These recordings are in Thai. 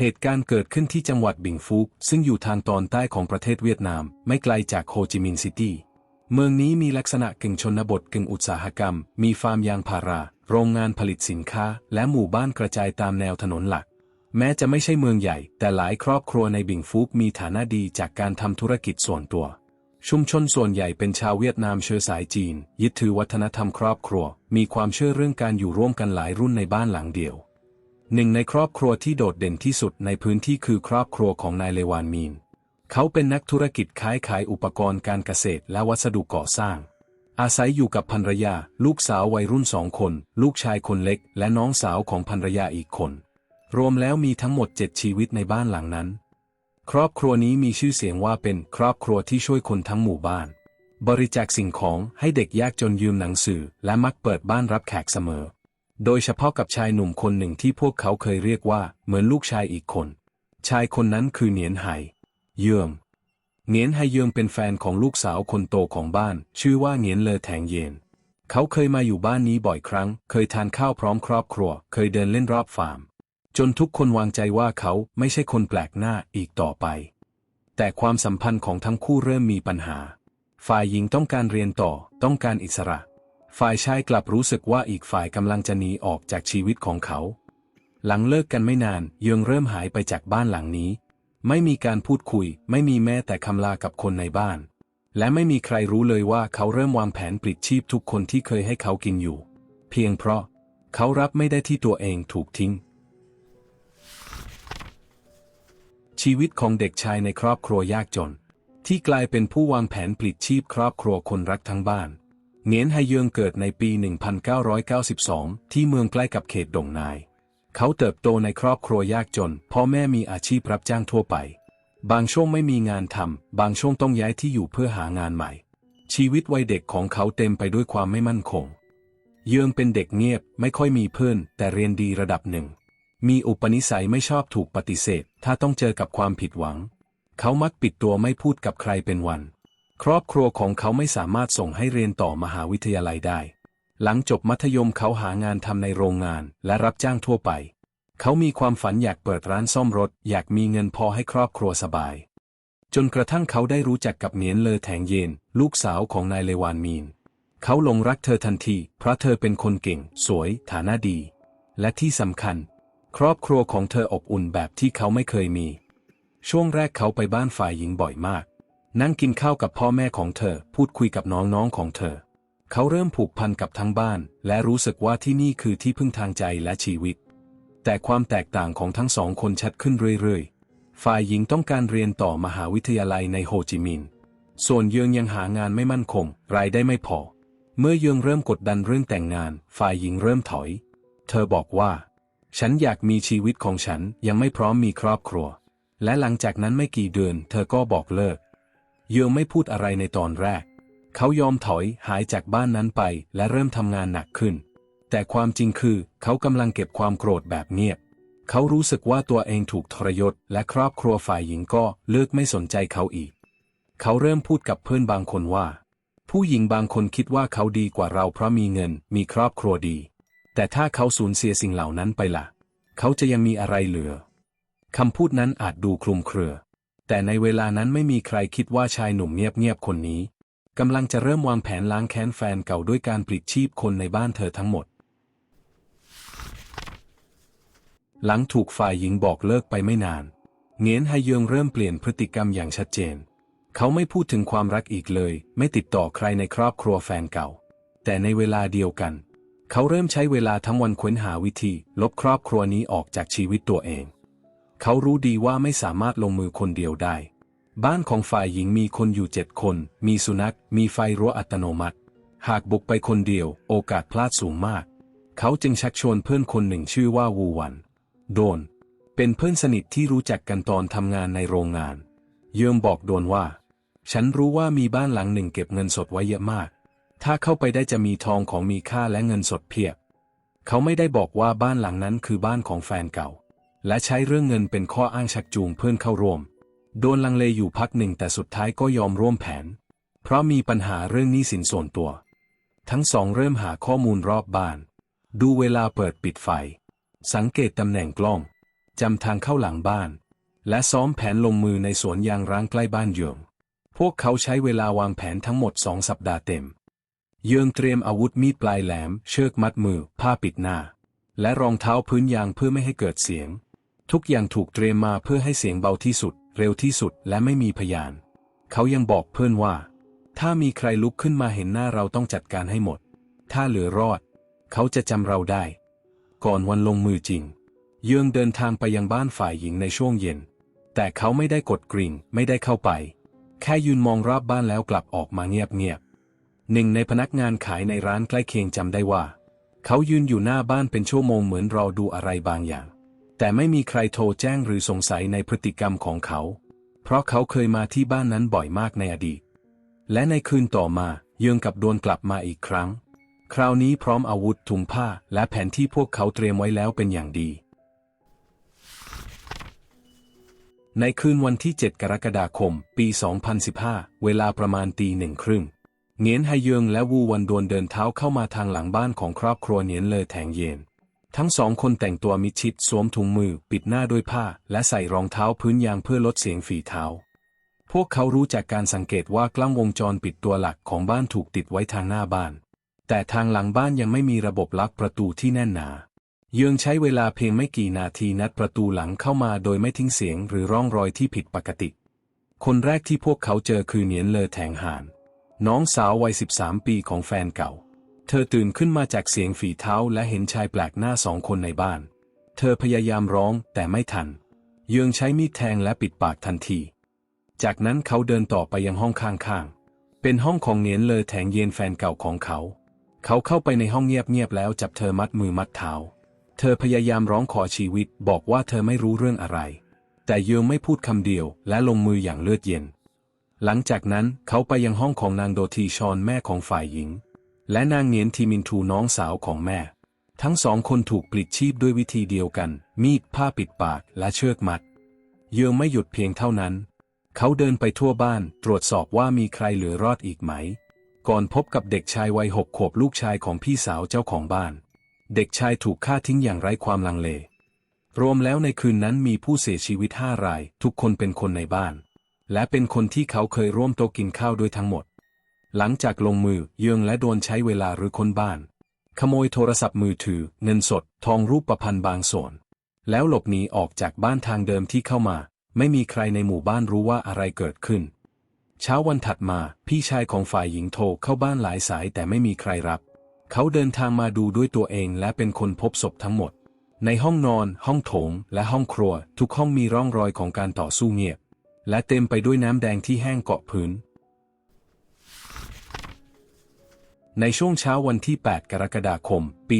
เหตุการณ์เกิดขึ้นที่จังหวัดบิงฟุก ซึ่งอยู่ทางตอนใต้ของประเทศเวียดนาม ไม่ไกลจากโฮจิมินห์ซิตี้ เมืองนี้มีลักษณะกึ่งชนบทกึ่งอุตสาหกรรม มีฟาร์มยางพารา โรงงานผลิตสินค้า และหมู่บ้านกระจายตามแนวถนนหลัก แม้จะไม่ใช่เมืองใหญ่ แต่หลายครอบครัวในบิงฟุกมีฐานะดีจากการทำธุรกิจส่วนตัว ชุมชนส่วนใหญ่เป็นชาวเวียดนามเชื้อสายจีน ยึดถือวัฒนธรรมครอบครัว มีความเชื่อเรื่องการอยู่ร่วมกันหลายรุ่นในบ้านหลังเดียว หนึ่งในครอบครัวที่โดดเด่นที่สุดในพื้นที่คือครอบครัวของนายเลวานมีน เขาเป็นนักธุรกิจค้ายขายอุปกรณ์การเกษตรและวัสดุก่อสร้าง อาศัยอยู่กับภรรยา ลูกสาววัยรุ่นสองคน ลูกชายคนเล็ก และน้องสาวของภรรยาอีกคน รวมแล้วมีทั้งหมดเจ็ดชีวิตในบ้านหลังนั้น ครอบครัวนี้มีชื่อเสียงว่าเป็นครอบครัวที่ช่วยคนทั้งหมู่บ้าน บริจาคสิ่งของให้เด็กยากจนยืมหนังสือ และมักเปิดบ้านรับแขกเสมอ โดยเฉพาะกับชายหนุ่มคนหนึ่งที่พวกเขาเคยเรียกว่าเหมือนลูกชายอีกคน ชายคนนั้นคือเหนียนไห่เยื่องเหนียนไห่เยื่องเป็นแฟนของลูกสาวคนโตของบ้าน ชื่อว่าเหนียนเลอแทงเยน เขาเคยมาอยู่บ้านนี้บ่อยครั้ง เคยทานข้าวพร้อมครอบครัว เคยเดินเล่นรอบฟาร์ม จนทุกคนวางใจว่าเขาไม่ใช่คนแปลกหน้าอีกต่อไป แต่ความสัมพันธ์ของทั้งคู่เริ่มมีปัญหา ฝ่ายหญิงต้องการเรียนต่อ ต้องการอิสระ ฝ่ายชายกลับรู้สึกว่าอีกฝ่ายกำลังจะหนีออกจากชีวิตของเขา หลังเลิกกันไม่นานเยืองเริ่มหายไปจากบ้านหลังนี้ ไม่มีการพูดคุย ไม่มีแม้แต่คำลากับคนในบ้าน และไม่มีใครรู้เลยว่าเขาเริ่มวางแผนปลิดชีพทุกคนที่เคยให้เขากินอยู่ เพียงเพราะเขารับไม่ได้ที่ตัวเองถูกทิ้ง ชีวิตของเด็กชายในครอบครัวยากจน ที่กลายเป็นผู้วางแผนปลิดชีพครอบครัวคนรักทั้งบ้าน เหนียนไฮเยืองเกิดในปี 1992 ที่เมืองใกล้กับเขตดงนาย เขาเติบโตในครอบครัวยากจน พ่อแม่มีอาชีพรับจ้างทั่วไป บางช่วงไม่มีงานทำ บางช่วงต้องย้ายที่อยู่เพื่อหางานใหม่ ชีวิตวัยเด็กของเขาเต็มไปด้วยความไม่มั่นคง เยืองเป็นเด็กเงียบ ไม่ค่อยมีเพื่อน แต่เรียนดีระดับหนึ่ง มีอุปนิสัยไม่ชอบถูกปฏิเสธ ถ้าต้องเจอกับความผิดหวัง เขามักปิดตัวไม่พูดกับใครเป็นวัน ครอบครัวของเขาไม่สามารถส่งให้เรียนต่อมหาวิทยาลัยได้ หลังจบมัธยมเขาหางานทำในโรงงานและรับจ้างทั่วไป เขามีความฝันอยากเปิดร้านซ่อมรถ อยากมีเงินพอให้ครอบครัวสบาย จนกระทั่งเขาได้รู้จักกับเหนียนเลอแถงเยน ลูกสาวของนายเลวานมีน เขาหลงรักเธอทันที เพราะเธอเป็นคนเก่ง สวย ฐานะดี และที่สำคัญ ครอบครัวของเธออบอุ่นแบบที่เขาไม่เคยมี ช่วงแรกเขาไปบ้านฝ่ายหญิงบ่อยมาก นั่งกินข้าวกับพ่อแม่ของเธอ พูดคุยกับน้องๆของเธอ เขาเริ่มผูกพันกับทั้งบ้าน และรู้สึกว่าที่นี่คือที่พึ่งทางใจและชีวิต แต่ความแตกต่างของทั้งสองคนชัดขึ้นเรื่อยๆ ฝ่ายหญิงต้องการเรียนต่อมหาวิทยาลัยในโฮจิมินห์ ส่วนเยืองยังหางานไม่มั่นคง รายได้ไม่พอ เมื่อเยืองเริ่มกดดันเรื่องแต่งงาน ฝ่ายหญิงเริ่มถอย เธอบอกว่า ฉันอยากมีชีวิตของฉันยังไม่พร้อมมีครอบครัว และหลังจากนั้นไม่กี่เดือน เธอก็บอกเลิก เยืองไม่พูดอะไรในตอนแรก เขายอมถอยหายจากบ้านนั้นไปและเริ่มทำงานหนักขึ้น แต่ความจริงคือ เขากำลังเก็บความโกรธแบบเงียบ เขารู้สึกว่าตัวเองถูกทรยศ และครอบครัวฝ่ายหญิงก็เลิกไม่สนใจเขาอีก เขาเริ่มพูดกับเพื่อนบางคนว่า ผู้หญิงบางคนคิดว่าเขาดีกว่าเราเพราะมีเงิน มีครอบครัวดี แต่ถ้าเขาสูญเสียสิ่งเหล่านั้นไปล่ะ เขาจะยังมีอะไรเหลือคำพูดนั้นอาจดูคลุมเครือ แต่ในเวลานั้นไม่มีใครคิดว่าชายหนุ่มเงียบๆคนนี้กำลังจะเริ่มวางแผนล้างแค้นแฟนเก่าด้วยการปลิดชีพคนในบ้านเธอทั้งหมด หลังถูกฝ่ายหญิงบอกเลิกไปไม่นาน เงียนไฮเยองเริ่มเปลี่ยนพฤติกรรมอย่างชัดเจน เขาไม่พูดถึงความรักอีกเลย ไม่ติดต่อใครในครอบครัวแฟนเก่า แต่ในเวลาเดียวกัน เขาเริ่มใช้เวลาทั้งวันค้นหาวิธี ลบครอบครัวนี้ออกจากชีวิตตัวเอง เขารู้ดีว่าไม่สามารถลงมือคนเดียวได้ บ้านของฝ่ายหญิงมีคนอยู่เจ็ดคน มีสุนัข มีไฟรั้วอัตโนมัติ หากบุกไปคนเดียว โอกาสพลาดสูงมาก เขาจึงชักชวนเพื่อนคนหนึ่งชื่อว่าวูหวัน โดน เป็นเพื่อนสนิทที่รู้จักกันตอนทำงานในโรงงาน เยิมบอกโดนว่า ฉันรู้ว่ามีบ้านหลังหนึ่งเก็บเงินสดไว้เยอะมาก ถ้าเข้าไปได้จะมีทองของมีค่าและเงินสดเพียบ เขาไม่ได้บอกว่าบ้านหลังนั้นคือบ้านของแฟนเก่า และใช้เรื่องเงินเป็นข้ออ้างชักจูงเพื่อนเข้าร่วม โดนลังเลอยู่พักหนึ่งแต่สุดท้ายก็ยอมร่วมแผน เพราะมีปัญหาเรื่องหนี้สินส่วนตัว ทั้งสองเริ่มหาข้อมูลรอบบ้าน ดูเวลาเปิดปิดไฟ สังเกตตำแหน่งกล้องจำทางเข้าหลังบ้าน และซ้อมแผนลงมือในสวนยางร้างใกล้บ้านเยืองพวกเขาใช้เวลาวางแผนทั้งหมดสองสัปดาห์เต็ม เยืองเตรียมอาวุธมีดปลายแหลม เชือกมัดมือ ผ้าปิดหน้า และรองเท้าพื้นยางเพื่อไม่ให้เกิดเสียง ทุกอย่างถูกเตรียมมาเพื่อให้เสียงเบาที่สุด เร็วที่สุดและไม่มีพยาน เขายังบอกเพื่อนว่า ถ้ามีใครลุกขึ้นมาเห็นหน้าเราต้องจัดการให้หมด ถ้าเหลือรอด เขาจะจำเราได้ ก่อนวันลงมือจริง เยืองเดินทางไปยังบ้านฝ่ายหญิงในช่วงเย็น แต่เขาไม่ได้กดกริ่ง ไม่ได้เข้าไป แค่ยืนมองรอบบ้านแล้วกลับออกมาเงียบๆหนึ่งในพนักงานขายในร้านใกล้เคียงจำได้ว่า เขายืนอยู่หน้าบ้านเป็นชั่วโมงเหมือนรอดูอะไรบางอย่าง แต่ไม่มีใครโทรแจ้งหรือสงสัยในพฤติกรรมของเขา เพราะเขาเคยมาที่บ้านนั้นบ่อยมากในอดีต และในคืนต่อมาเยืองกับดวนกลับมาอีกครั้ง คราวนี้พร้อมอาวุธถุงผ้าและแผนที่พวกเขาเตรียมไว้แล้วเป็นอย่างดี ในคืนวันที่ 7 กรกฎาคม ปี 2015 เวลาประมาณตีหนึ่งครึ่งเงียนไฮเยิงและวูวันดวนเดินเท้าเข้ามาทางหลังบ้านของครอบครัวเนียนเลอแถงเยน ทั้งสองคนแต่งตัวมิดชิดสวมถุงมือปิดหน้าด้วยผ้า และใส่รองเท้าพื้นยางเพื่อลดเสียงฝีเท้า พวกเขารู้จากการสังเกตว่ากล้องวงจรปิดตัวหลักของบ้านถูกติดไว้ทางหน้าบ้าน แต่ทางหลังบ้านยังไม่มีระบบล็อกประตูที่แน่นหนา เยืองใช้เวลาเพียงไม่กี่นาทีนัดประตูหลังเข้ามาโดยไม่ทิ้งเสียงหรือร่องรอยที่ผิดปกติ คนแรกที่พวกเขาเจอคือเหนียนเลอแถงหาน น้องสาววัย 13 ปีของแฟนเก่า เธอตื่นขึ้นมาจากเสียงฝีเท้าและเห็นชายแปลกหน้าสองคนในบ้าน เธอพยายามร้องแต่ไม่ทัน เยืองใช้มีดแทงและปิดปากทันที จากนั้นเขาเดินต่อไปยังห้องข้างๆ เป็นห้องของเนียนเลอแถงเยนแฟนเก่าของเขา เขาเข้าไปในห้องเงียบๆแล้วจับเธอมัดมือมัดเท้า เธอพยายามร้องขอชีวิตบอกว่าเธอไม่รู้เรื่องอะไร แต่เยืองไม่พูดคำเดียวและลงมืออย่างเลือดเย็น หลังจากนั้นเขาไปยังห้องของนางโดทีชอนแม่ของฝ่ายหญิง และนางเนียนทีมินทูน้องสาวของแม่ ทั้งสองคนถูกปลิดชีพด้วยวิธีเดียวกัน มีดผ้าปิดปากและเชือกมัด เยืองไม่หยุดเพียงเท่านั้น เขาเดินไปทั่วบ้านตรวจสอบว่ามีใครเหลือรอดอีกไหม ก่อนพบกับเด็กชายวัยหกขวบลูกชายของพี่สาวเจ้าของบ้าน เด็กชายถูกฆ่าทิ้งอย่างไร้ความลังเลรวมแล้วในคืนนั้นมีผู้เสียชีวิตห้าราย ทุกคนเป็นคนในบ้าน และเป็นคนที่เขาเคยร่วมโต๊ะกินข้าวด้วยทั้งหมด หลังจากลงมือเยืองและโดนใช้เวลาหรือคนบ้าน ขโมยโทรศัพท์มือถือ เงินสด ทองรูปประพันธ์บางส่วน แล้วหลบหนีออกจากบ้านทางเดิมที่เข้ามา ไม่มีใครในหมู่บ้านรู้ว่าอะไรเกิดขึ้น เช้าวันถัดมาพี่ชายของฝ่ายหญิงโทรเข้าบ้านหลายสายแต่ไม่มีใครรับ เขาเดินทางมาดูด้วยตัวเองและเป็นคนพบศพทั้งหมด ในห้องนอน ห้องโถง และห้องครัว ทุกห้องมีร่องรอยของการต่อสู้เงียบ และเต็มไปด้วยน้ำแดงที่แห้งเกาะพื้น ในช่วงเช้าวันที่ 8 กรกฎาคม ปี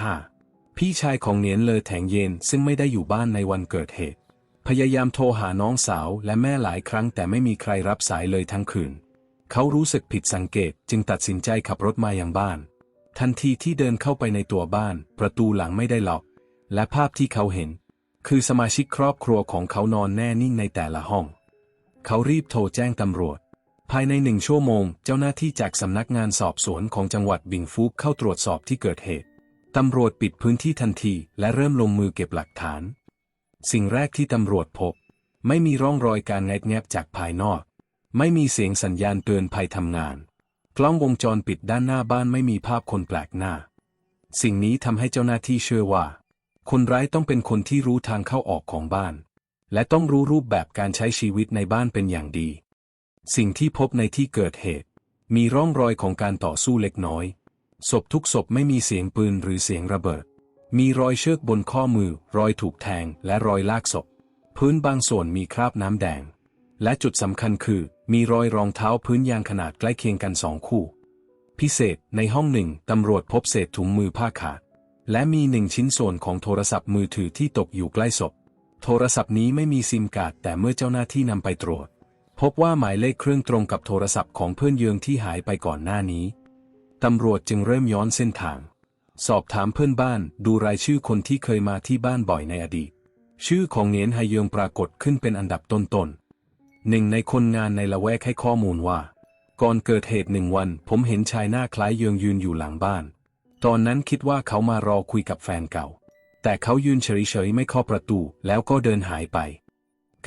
2015 พี่ชายของเนียนเลอแถงเยนซึ่งไม่ได้อยู่บ้านในวันเกิดเหตุ พยายามโทรหาน้องสาวและแม่หลายครั้งแต่ไม่มีใครรับสายเลยทั้งคืน เขารู้สึกผิดสังเกตจึงตัดสินใจขับรถมายังบ้าน ทันทีที่เดินเข้าไปในตัวบ้าน ประตูหลังไม่ได้ล็อก และภาพที่เขาเห็น คือสมาชิกครอบครัวของเขานอนแน่นิ่งในแต่ละห้อง เขารีบโทรแจ้งตำรวจ ภายในหนึ่งชั่วโมง เจ้าหน้าที่จากสำนักงานสอบสวนของจังหวัดบิงฟูกเข้าตรวจสอบที่เกิดเหตุ ตำรวจปิดพื้นที่ทันที และเริ่มลงมือเก็บหลักฐาน สิ่งแรกที่ตำรวจพบ ไม่มีร่องรอยการงัดแงบจากภายนอก ไม่มีเสียงสัญญาณเตือนภัยทำงาน กล้องวงจรปิดด้านหน้าบ้านไม่มีภาพคนแปลกหน้า สิ่งนี้ทำให้เจ้าหน้าที่เชื่อว่า คนร้ายต้องเป็นคนที่รู้ทางเข้าออกของบ้าน และต้องรู้รูปแบบการใช้ชีวิตในบ้านเป็นอย่างดี สิ่งที่พบในที่เกิดเหตุ มีร่องรอยของการต่อสู้เล็กน้อย ศพทุกศพไม่มีเสียงปืนหรือเสียงระเบิด มีรอยเชือกบนข้อมือ รอยถูกแทง และรอยลากศพ พื้นบางส่วนมีคราบน้ำแดง และจุดสำคัญคือ มีรอยรองเท้าพื้นยางขนาดใกล้เคียงกันสองคู่ พิเศษในห้องหนึ่งตำรวจพบเศษถุงมือผ้าขาด และมีหนึ่งชิ้นส่วนของโทรศัพท์มือถือที่ตกอยู่ใกล้ศพ โทรศัพท์นี้ไม่มีซิมการ์ดแต่เมื่อเจ้าหน้าที่นำไปตรวจ พบว่าหมายเลขเครื่องตรงกับโทรศัพท์ของเพื่อนเยืองที่หายไปก่อนหน้านี้ ตำรวจจึงเริ่มย้อนเส้นทาง สอบถามเพื่อนบ้านดูรายชื่อคนที่เคยมาที่บ้านบ่อยในอดีต ชื่อของเนียนไฮเยืองปรากฏขึ้นเป็นอันดับต้นๆหนึ่งในคนงานในละแวกให้ข้อมูลว่า ก่อนเกิดเหตุหนึ่งวัน ผมเห็นชายหน้าคล้ายเยืองยืนอยู่หลังบ้าน ตอนนั้นคิดว่าเขามารอคุยกับแฟนเก่า แต่เขายืนเฉยๆไม่เคาะประตูแล้วก็เดินหายไป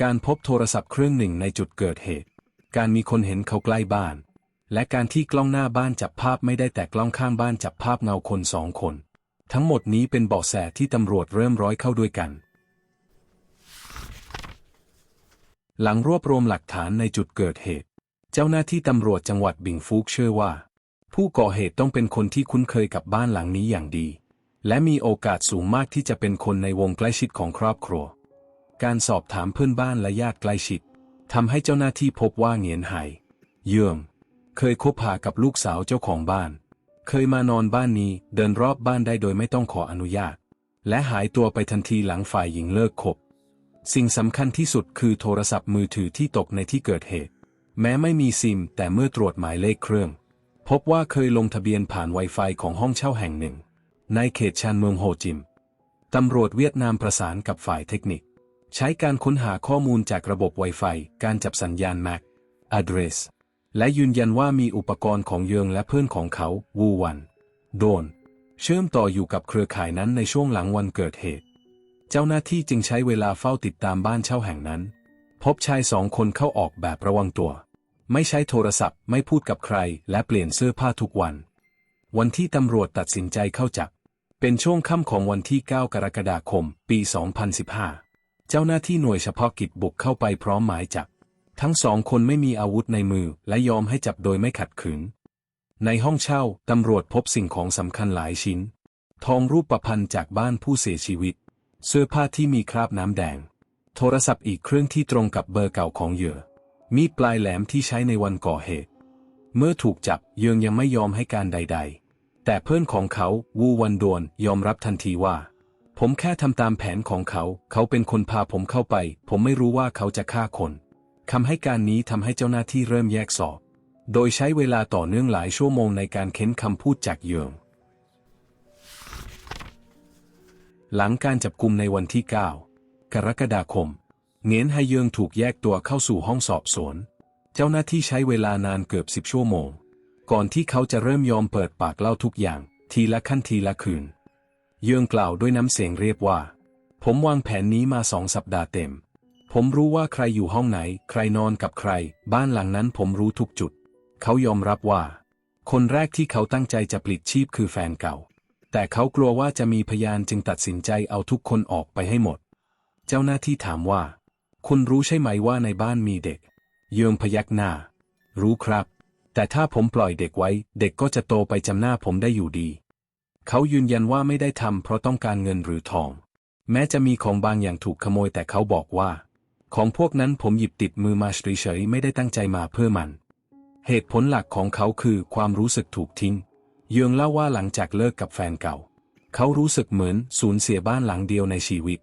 การพบโทรศัพท์เครื่องหนึ่งในจุดเกิดเหตุ การมีคนเห็นเขาใกล้บ้าน และการที่กล้องหน้าบ้านจับภาพไม่ได้แต่กล้องข้างบ้านจับภาพเงาคนสองคน ทั้งหมดนี้เป็นเบาะแสที่ตำรวจเริ่มร้อยเข้าด้วยกัน หลังรวบรวมหลักฐานในจุดเกิดเหตุ เจ้าหน้าที่ตำรวจจังหวัดบิงฟูกเชื่อว่า ผู้ก่อเหตุต้องเป็นคนที่คุ้นเคยกับบ้านหลังนี้อย่างดี และมีโอกาสสูงมากที่จะเป็นคนในวงใกล้ชิดของครอบครัว การสอบถามเพื่อนบ้านและญาติใกล้ชิดทำให้เจ้าหน้าที่พบว่าเหงียนไห่เยื่อง เคยคบหากับลูกสาวเจ้าของบ้าน เคยมานอนบ้านนี้เดินรอบบ้านได้โดยไม่ต้องขออนุญาต และหายตัวไปทันทีหลังฝ่ายหญิงเลิกคบ สิ่งสำคัญที่สุดคือโทรศัพท์มือถือที่ตกในที่เกิดเหตุ แม้ไม่มีซิม แต่เมื่อตรวจหมายเลขเครื่อง พบว่าเคยลงทะเบียนผ่าน Wi-Fi ของห้องเช่าแห่งหนึ่ง ในเขตชานเมืองโฮจิมตำรวจเวียดนามประสานกับฝ่ายเทคนิค ใช้การค้นหาข้อมูลจากระบบ Wi-Fi การจับสัญญาณ MAC address และยืนยันว่ามีอุปกรณ์ของเยืองและเพื่อนของเขาวูวันโดน เชื่อมต่ออยู่กับเครือข่ายนั้นในช่วงหลังวันเกิดเหตุ เจ้าหน้าที่จึงใช้เวลาเฝ้าติดตามบ้านเช่าแห่งนั้น พบชายสองคนเข้าออกแบบระวังตัว ไม่ใช้โทรศัพท์ ไม่พูดกับใคร และเปลี่ยนเสื้อผ้าทุกวัน วันที่ตำรวจตัดสินใจเข้าจับ เป็นช่วงค่ำของวันที่ 9 กรกฎาคม ปี 2015 เจ้าหน้าที่หน่วยเฉพาะกิจบุกเข้าไปพร้อมหมายจับ ทั้งสองคนไม่มีอาวุธในมือและยอมให้จับโดยไม่ขัดขืน ในห้องเช่าตำรวจพบสิ่งของสำคัญหลายชิ้น ทองรูปประพันธ์จากบ้านผู้เสียชีวิต เสื้อผ้าที่มีคราบน้ำแดง โทรศัพท์อีกเครื่องที่ตรงกับเบอร์เก่าของเหยื่อ มีดปลายแหลมที่ใช้ในวันก่อเหตุ เมื่อถูกจับเยืองยังไม่ยอมให้การใด ๆ แต่เพื่อนของเขาวูวันดวนยอมรับทันทีว่า ผมแค่ทำตามแผนของเขา เขาเป็นคนพาผมเข้าไป ผมไม่รู้ว่าเขาจะฆ่าคนคำให้การนี้ทำให้เจ้าหน้าที่เริ่มแยกสอบ โดยใช้เวลาต่อเนื่องหลายชั่วโมงในการเค้นคำพูดจากเยืองหลังการจับกลุ่มในวันที่ 9 กรกฎาคมเงียนไฮเยืองถูกแยกตัวเข้าสู่ห้องสอบสวน เจ้าหน้าที่ใช้เวลานานเกือบสิบชั่วโมง ก่อนที่เขาจะเริ่มยอมเปิดปากเล่าทุกอย่าง ทีละขั้นทีละคืน เยืองกล่าวด้วยน้ำเสียงเรียบว่า ผมวางแผนนี้มาสองสัปดาห์เต็ม ผมรู้ว่าใครอยู่ห้องไหน ใครนอนกับใคร บ้านหลังนั้นผมรู้ทุกจุด เขายอมรับว่า คนแรกที่เขาตั้งใจจะปลิดชีพคือแฟนเก่า แต่เขากลัวว่าจะมีพยานจึงตัดสินใจเอาทุกคนออกไปให้หมด เจ้าหน้าที่ถามว่า คุณรู้ใช่ไหมว่าในบ้านมีเด็ก เยืองพยักหน้า รู้ครับ แต่ถ้าผมปล่อยเด็กไว้ เด็กก็จะโตไปจำหน้าผมได้อยู่ดี เขายืนยันว่าไม่ได้ทำเพราะต้องการเงินหรือทอง แม้จะมีของบางอย่างถูกขโมยแต่เขาบอกว่า ของพวกนั้นผมหยิบติดมือมาเฉยๆไม่ได้ตั้งใจมาเพื่อมัน เหตุผลหลักของเขาคือความรู้สึกถูกทิ้ง เยืองเล่าว่าหลังจากเลิกกับแฟนเก่า เขารู้สึกเหมือนสูญเสียบ้านหลังเดียวในชีวิต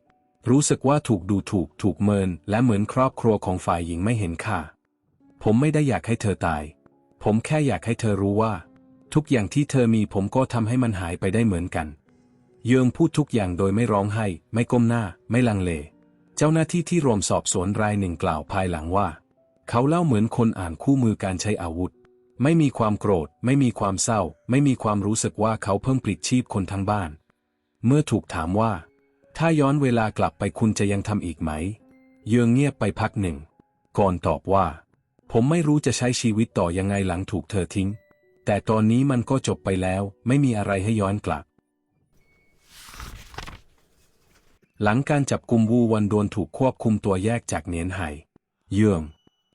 รู้สึกว่าถูกดูถูกถูกเมิน และเหมือนครอบครัวของฝ่ายหญิงไม่เห็นค่า ผมไม่ได้อยากให้เธอตาย ผมแค่อยากให้เธอรู้ว่า ทุกอย่างที่เธอมีผมก็ทำให้มันหายไปได้เหมือนกัน เยืองพูดทุกอย่างโดยไม่ร้องไห้ ไม่ก้มหน้า ไม่ลังเล เจ้าหน้าที่ที่รวมสอบสวนรายหนึ่งกล่าวภายหลังว่า เขาเล่าเหมือนคนอ่านคู่มือการใช้อาวุธ ไม่มีความโกรธ ไม่มีความเศร้า ไม่มีความรู้สึกว่าเขาเพิ่งปลิดชีพคนทั้งบ้าน เมื่อถูกถามว่า ถ้าย้อนเวลากลับไปคุณจะยังทำอีกไหม เยืองเงียบไปพักหนึ่ง ก่อนตอบว่า ผมไม่รู้จะใช้ชีวิตต่อยังไงหลังถูกเธอทิ้ง แต่ตอนนี้มันก็จบไปแล้ว ไม่มีอะไรให้ย้อนกลับ หลังการจับกุมวูวันโดนถูกควบคุมตัวแยกจากเนียนไห่เยื่อง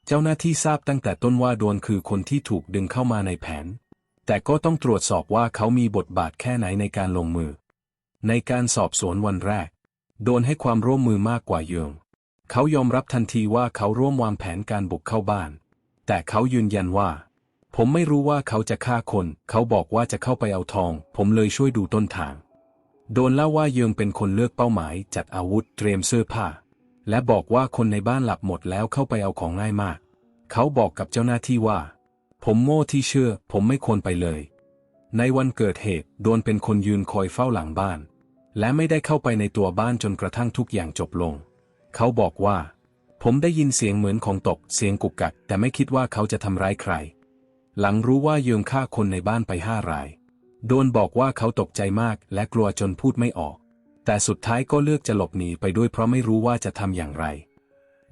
เจ้าหน้าที่ทราบตั้งแต่ต้นว่าโดนคือคนที่ถูกดึงเข้ามาในแผน แต่ก็ต้องตรวจสอบว่าเขามีบทบาทแค่ไหนในการลงมือ ในการสอบสวนวันแรก โดนให้ความร่วมมือมากกว่าเยืองเขายอมรับทันทีว่าเขาร่วมวางแผนการบุกเข้าบ้าน แต่เขายืนยันว่า ผมไม่รู้ว่าเขาจะฆ่าคน เขาบอกว่าจะเข้าไปเอาทอง ผมเลยช่วยดูต้นทาง โดนเล่าว่าเยืองเป็นคนเลือกเป้าหมาย จัดอาวุธเตรียมเสื้อผ้า และบอกว่าคนในบ้านหลับหมดแล้วเข้าไปเอาของง่ายมาก เขาบอกกับเจ้าหน้าที่ว่า ผมโง่ที่เชื่อ ผมไม่ควรไปเลย ในวันเกิดเหตุ โดนเป็นคนยืนคอยเฝ้าหลังบ้าน และไม่ได้เข้าไปในตัวบ้านจนกระทั่งทุกอย่างจบลง เขาบอกว่า ผมได้ยินเสียงเหมือนของตก เสียงกุกกัก แต่ไม่คิดว่าเขาจะทำร้ายใคร หลังรู้ว่าเยืองฆ่าคนในบ้านไปห้าราย โดนบอกว่าเขาตกใจมากและกลัวจนพูดไม่ออก แต่สุดท้ายก็เลือกจะหลบหนีไปด้วยเพราะไม่รู้ว่าจะทำอย่างไร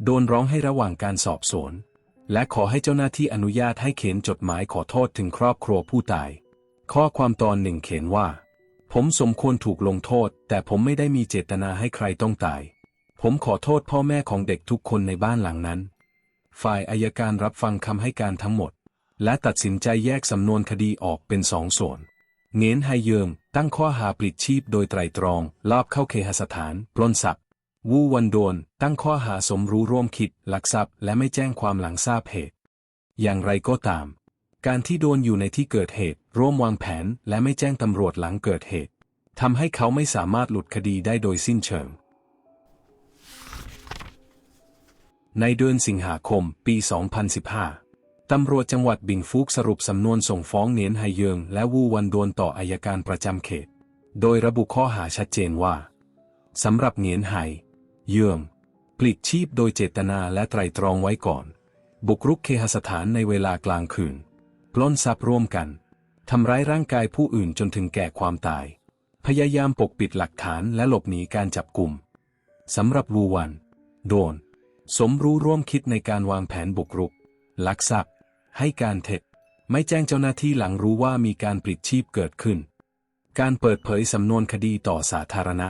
โดนร้องให้ระหว่างการสอบสวน และขอให้เจ้าหน้าที่อนุญาตให้เขียนจดหมายขอโทษถึงครอบครัวผู้ตาย ข้อความตอนหนึ่งเขียนว่า ผมสมควรถูกลงโทษ แต่ผมไม่ได้มีเจตนาให้ใครต้องตาย ผมขอโทษพ่อแม่ของเด็กทุกคนในบ้านหลังนั้น ฝ่ายอายการรับฟังคำให้การทั้งหมด และตัดสินใจแยกสำนวนคดีออกเป็นสองส่วนเง้นไฮเยิงตั้งข้อหาปลิดชีพโดยไตรตรอง ลอบเข้าเคหสถาน ปล้นทรัพย์ วูวันโดน ตั้งข้อหาสมรู้ร่วมคิด ลักทรัพย์ และไม่แจ้งความหลังทราบเหตุ อย่างไรก็ตาม การที่โดนอยู่ในที่เกิดเหตุ ร่วมวางแผน และไม่แจ้งตำรวจหลังเกิดเหตุทำให้เขาไม่สามารถหลุดคดีได้โดยสิ้นเชิง ในเดือนสิงหาคม ปี 2015 ตำรวจจังหวัดบิงฟุกสรุปสำนวนส่งฟ้องเนียนไฮเยิงและวูวันโดนต่ออายการประจำเขต โดยระบุข้อหาชัดเจนว่า สำหรับเนียนไฮเยิงปลิดชีพโดยเจตนาและไตรตรองไว้ก่อน บุกรุกเคหสถานในเวลากลางคืน ปล้นทรัพย์ร่วมกัน ทำร้ายร่างกายผู้อื่นจนถึงแก่ความตาย พยายามปกปิดหลักฐานและหลบหนีการจับกลุ่มสำหรับวูวัน โดน สมรู้ร่วมคิดในการวางแผนบุกรุก ลักทรัพย์ ให้การเท็จ ไม่แจ้งเจ้าหน้าที่หลังรู้ว่ามีการปลิดชีพเกิดขึ้น การเปิดเผยสำนวนคดีต่อสาธารณะ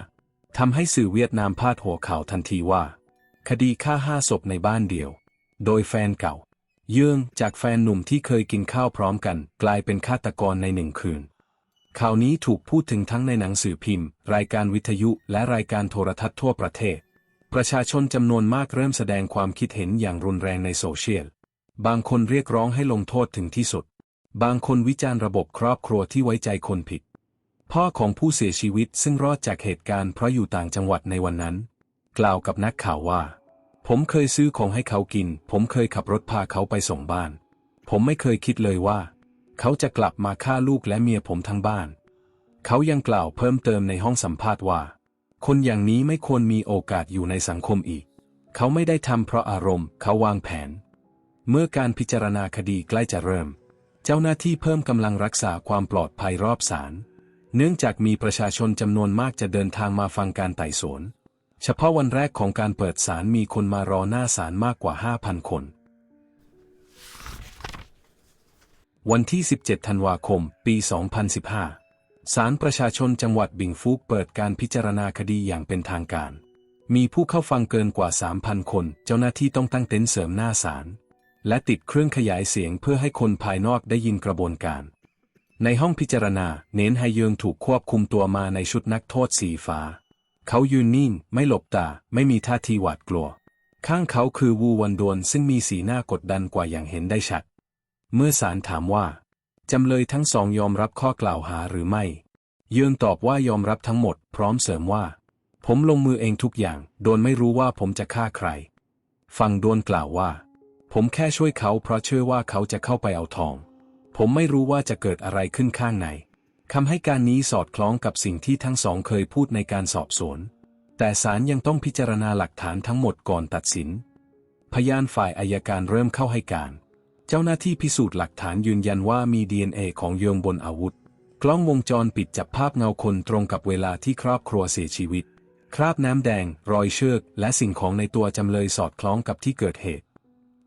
ทำให้สื่อเวียดนามพาดหัวข่าวทันทีว่า คดีฆ่าห้าศพในบ้านเดียว โดยแฟนเก่า เยื่องจากแฟนหนุ่มที่เคยกินข้าวพร้อมกัน กลายเป็นฆาตกรในหนึ่งคืนข่าวนี้ถูกพูดถึงทั้งในหนังสือพิมพ์ รายการวิทยุและรายการโทรทัศน์ทั่วประเทศ ประชาชนจำนวนมากเริ่มแสดงความคิดเห็นอย่างรุนแรงในโซเชียล บางคนเรียกร้องให้ลงโทษถึงที่สุด บางคนวิจารณ์ระบบครอบครัวที่ไว้ใจคนผิด พ่อของผู้เสียชีวิตซึ่งรอดจากเหตุการณ์เพราะอยู่ต่างจังหวัดในวันนั้น กล่าวกับนักข่าวว่า ผมเคยซื้อของให้เขากิน ผมเคยขับรถพาเขาไปส่งบ้าน ผมไม่เคยคิดเลยว่า เขาจะกลับมาฆ่าลูกและเมียผมทั้งบ้าน เขายังกล่าวเพิ่มเติมในห้องสัมภาษณ์ว่า คนอย่างนี้ไม่ควรมีโอกาสอยู่ในสังคมอีก เขาไม่ได้ทำเพราะอารมณ์ เขาวางแผน เมื่อการพิจารณาคดีใกล้จะเริ่ม เจ้าหน้าที่เพิ่มกำลังรักษาความปลอดภัยรอบศาล เนื่องจากมีประชาชนจำนวนมากจะเดินทางมาฟังการไต่สวน เฉพาะวันแรกของการเปิดศาลมีคนมารอหน้าศาลมากกว่า 5,000 คน วันที่ 17 ธันวาคม ปี 2015 ศาลประชาชนจังหวัดบิงฟูกเปิดการพิจารณาคดีอย่างเป็นทางการ มีผู้เข้าฟังเกินกว่า 3,000 คน เจ้าหน้าที่ต้องตั้งเต็นท์เสริมหน้าศาล และติดเครื่องขยายเสียงเพื่อให้คนภายนอกได้ยินกระบวนการ ในห้องพิจารณา เน้นไฮเยิงถูกควบคุมตัวมาในชุดนักโทษสีฟ้า เขายืนนิ่ง ไม่หลบตา ไม่มีท่าทีหวาดกลัว ข้างเขาคือวูวันดวนซึ่งมีสีหน้ากดดันกว่าอย่างเห็นได้ชัด เมื่อศาลถามว่า จำเลยทั้งสองยอมรับข้อกล่าวหาหรือไม่ เยืองตอบว่ายอมรับทั้งหมด พร้อมเสริมว่า ผมลงมือเองทุกอย่าง โดนไม่รู้ว่าผมจะฆ่าใคร ฟังโดนกล่าวว่า ผมแค่ช่วยเขาเพราะเชื่อว่าเขาจะเข้าไปเอาทอง ผมไม่รู้ว่าจะเกิดอะไรขึ้นข้างในคำให้การนี้สอดคล้องกับสิ่งที่ทั้งสองเคยพูดในการสอบสวน แต่ศาลยังต้องพิจารณาหลักฐานทั้งหมดก่อนตัดสิน พยานฝ่ายอายการเริ่มเข้าให้การ เจ้าหน้าที่พิสูจน์หลักฐานยืนยันว่ามี DNA ของเยงบนอาวุธ กล้องวงจรปิดจับภาพเงาคนตรงกับเวลาที่ครอบครัวเสียชีวิต คราบน้ำแดง รอยเชือก และสิ่งของในตัวจำเลยสอดคล้องกับที่เกิดเหตุ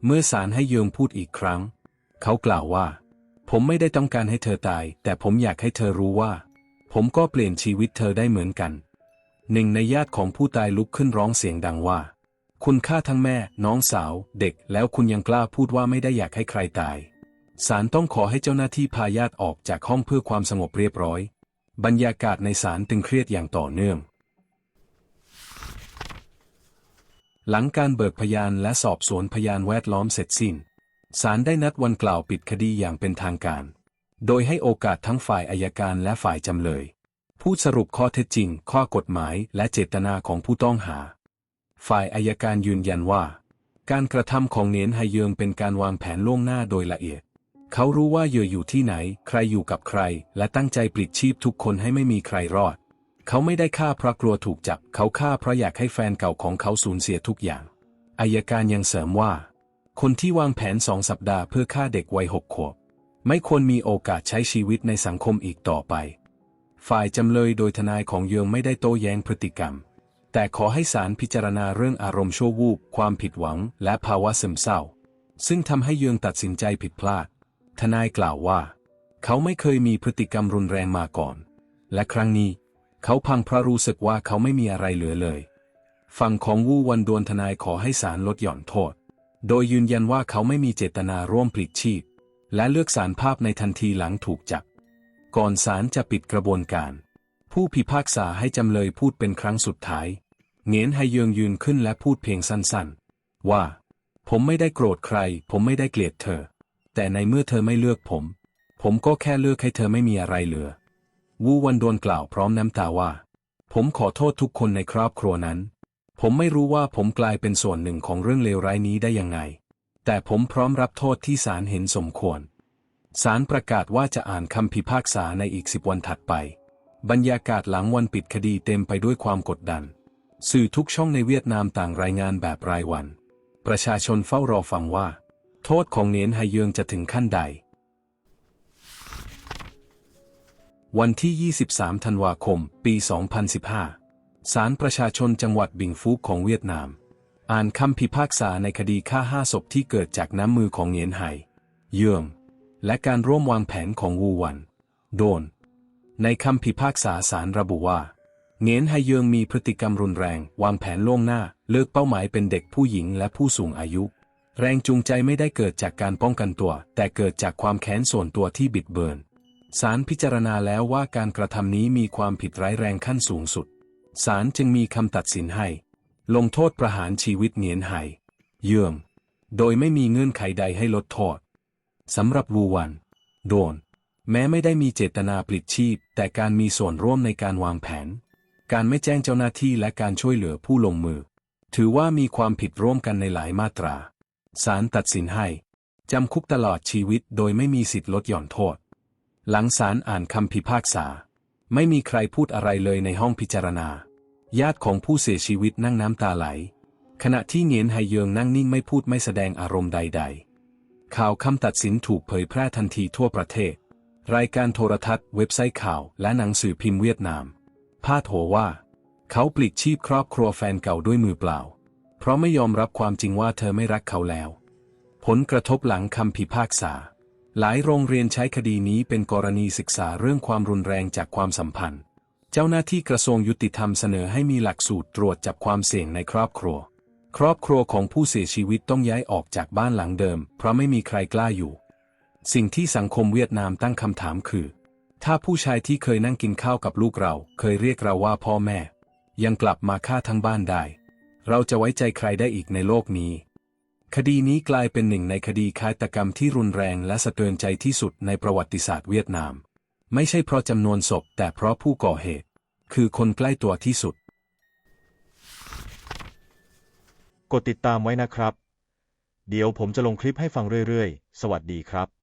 เมื่อศาลให้เยงพูดอีกครั้ง เขากล่าวว่า ผมไม่ได้ต้องการให้เธอตาย แต่ผมอยากให้เธอรู้ว่า ผมก็เปลี่ยนชีวิตเธอได้เหมือนกัน หนึ่งในญาติของผู้ตายลุกขึ้นร้องเสียงดังว่า คุณฆ่าทั้งแม่ น้องสาว เด็ก แล้วคุณยังกล้าพูดว่าไม่ได้อยากให้ใครตายศาลต้องขอให้เจ้าหน้าที่พาญาติออกจากห้องเพื่อความสงบเรียบร้อย บรรยากาศในศาลตึงเครียดอย่างต่อเนื่อง หลังการเบิกพยานและสอบสวนพยานแวดล้อมเสร็จสิ้น ศาลได้นัดวันกล่าวปิดคดีอย่างเป็นทางการ โดยให้โอกาสทั้งฝ่ายอายการและฝ่ายจำเลย พูดสรุปข้อเท็จจริง ข้อกฎหมายและเจตนาของผู้ต้องหา ฝ่ายอายการยืนยันว่า การกระทำของเนียนไฮเยิงเป็นการวางแผนล่วงหน้าโดยละเอียด เขารู้ว่าเหยื่ออยู่ที่ไหน ใครอยู่กับใคร และตั้งใจปลิดชีพทุกคนให้ไม่มีใครรอด เขาไม่ได้ฆ่าเพราะกลัวถูกจับ เขาฆ่าเพราะอยากให้แฟนเก่าของเขาสูญเสียทุกอย่าง อายการยังเสริมว่า คนที่วางแผนสองสัปดาห์เพื่อฆ่าเด็กวัยหกขวบ ไม่ควรมีโอกาสใช้ชีวิตในสังคมอีกต่อไป ฝ่ายจำเลยโดยทนายของเยืองไม่ได้โต้แย้งพฤติกรรม แต่ขอให้ศาลพิจารณาเรื่องอารมณ์ชั่ววูบ ความผิดหวัง และภาวะซึมเศร้า ซึ่งทำให้เยืองตัดสินใจผิดพลาด ทนายกล่าวว่า เขาไม่เคยมีพฤติกรรมรุนแรงมาก่อน และครั้งนี้ เขาพังเพราะรู้สึกว่าเขาไม่มีอะไรเหลือเลย ฝั่งของวูวันดวนทนายขอให้ศาลลดหย่อนโทษ โดยยืนยันว่าเขาไม่มีเจตนาร่วมปลิดชีพ และเลือกสารภาพในทันทีหลังถูกจับ ก่อนศาลจะปิดกระบวนการ ผู้พิพากษาให้จำเลยพูดเป็นครั้งสุดท้าย เงียนไฮเยืองยืนขึ้นและพูดเพียงสั้นๆ ว่า ผมไม่ได้โกรธใคร ผมไม่ได้เกลียดเธอ แต่ในเมื่อเธอไม่เลือกผม ผมก็แค่เลือกให้เธอไม่มีอะไรเหลือ วูวันโดนกล่าวพร้อมน้ำตาว่า ผมขอโทษทุกคนในครอบครัวนั้น ผมไม่รู้ว่าผมกลายเป็นส่วนหนึ่งของเรื่องเลวร้ายนี้ได้ยังไง แต่ผมพร้อมรับโทษที่ศาลเห็นสมควร ศาลประกาศว่าจะอ่านคำพิพากษาในอีกสิบวันถัดไป บรรยากาศหลังวันปิดคดีเต็มไปด้วยความกดดัน สื่อทุกช่องในเวียดนามต่างรายงานแบบรายวัน ประชาชนเฝ้ารอฟังว่า โทษของเนียนไฮเยืองจะถึงขั้นใด วันที่ 23 ธันวาคม ปี 2015 ศาลประชาชนจังหวัดบิงฟูกของเวียดนาม อ่านคำพิพากษาในคดีฆ่าห้าศพที่เกิดจากน้ำมือของเหงียนไห่เยื่องและการร่วมวางแผนของวูหวัน โดน ในคำพิพากษาศาลระบุว่าเหงียนไห่เยื่องมีพฤติกรรมรุนแรง วางแผนล่วงหน้า เลือกเป้าหมายเป็นเด็กผู้หญิงและผู้สูงอายุ แรงจูงใจไม่ได้เกิดจากการป้องกันตัว แต่เกิดจากความแค้นส่วนตัวที่บิดเบือน ศาลพิจารณาแล้วว่าการกระทำนี้มีความผิดร้ายแรงขั้นสูงสุด ศาลจึงมีคำตัดสินให้ ลงโทษประหารชีวิตเหนียนไห่เยื่องโดยไม่มีเงื่อนไขใดให้ลดโทษสำหรับวูวัน โดน แม้ไม่ได้มีเจตนาปลิดชีพ แต่การมีส่วนร่วมในการวางแผน การไม่แจ้งเจ้าหน้าที่และการช่วยเหลือผู้ลงมือ ถือว่ามีความผิดร่วมกันในหลายมาตรา ศาลตัดสินให้จำคุกตลอดชีวิตโดยไม่มีสิทธิลดหย่อนโทษ หลังศาลอ่านคำพิพากษา ไม่มีใครพูดอะไรเลยในห้องพิจารณา ญาติของผู้เสียชีวิตนั่งน้ำตาไหล ขณะที่เงียนไฮเยืองนั่งนิ่งไม่พูดไม่แสดงอารมณ์ใด ๆ ข่าวคำตัดสินถูกเผยแพร่ทันทีทั่วประเทศ รายการโทรทัศน์เว็บไซต์ข่าวและหนังสือพิมพ์เวียดนาม พาดหัวว่า เขาปลิดชีพครอบครัวแฟนเก่าด้วยมือเปล่า เพราะไม่ยอมรับความจริงว่าเธอไม่รักเขาแล้ว ผลกระทบหลังคำพิพากษา หลายโรงเรียนใช้คดีนี้เป็นกรณีศึกษาเรื่องความรุนแรงจากความสัมพันธ์ เจ้าหน้าที่กระทรวงยุติธรรมเสนอให้มีหลักสูตรตรวจจับความเสี่ยงในครอบครัว ครอบครัวของผู้เสียชีวิตต้องย้ายออกจากบ้านหลังเดิม เพราะไม่มีใครกล้าอยู่ สิ่งที่สังคมเวียดนามตั้งคำถามคือ ถ้าผู้ชายที่เคยนั่งกินข้าวกับลูกเรา เคยเรียกเราว่าพ่อแม่ ยังกลับมาฆ่าทั้งบ้านได้ เราจะไว้ใจใครได้อีกในโลกนี้ คดีนี้กลายเป็นหนึ่งในคดีฆาตกรรมที่รุนแรงและสะเทือนใจที่สุดในประวัติศาสตร์เวียดนาม ไม่ใช่เพราะจำนวนศพแต่เพราะผู้ก่อเหตุ คือคนใกล้ตัวที่สุด กดติดตามไว้นะครับ เดี๋ยวผมจะลงคลิปให้ฟังเรื่อยๆ สวัสดีครับ